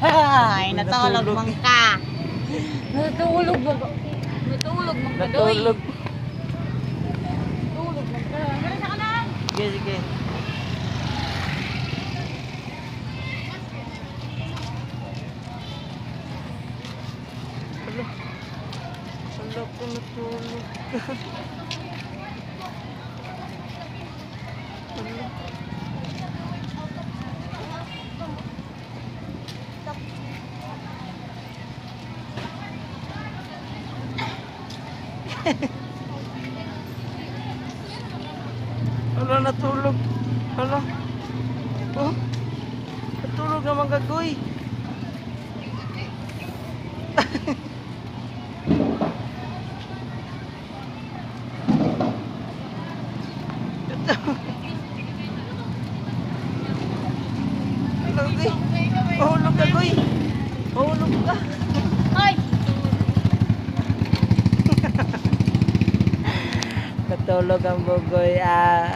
Ay, natulog man ka. Natulog man ka. Natulog man ka, doy. Natulog. Natulog man ka. Galing sa kanan. Sige, sige. Hala. Hala ko natulog ka. Hala, natulog. Hala. Oh. Natulog naman gagoy. Gagoy. Mahulog gagoy. Mahulog ka. Natulog ang bugoy. Ah,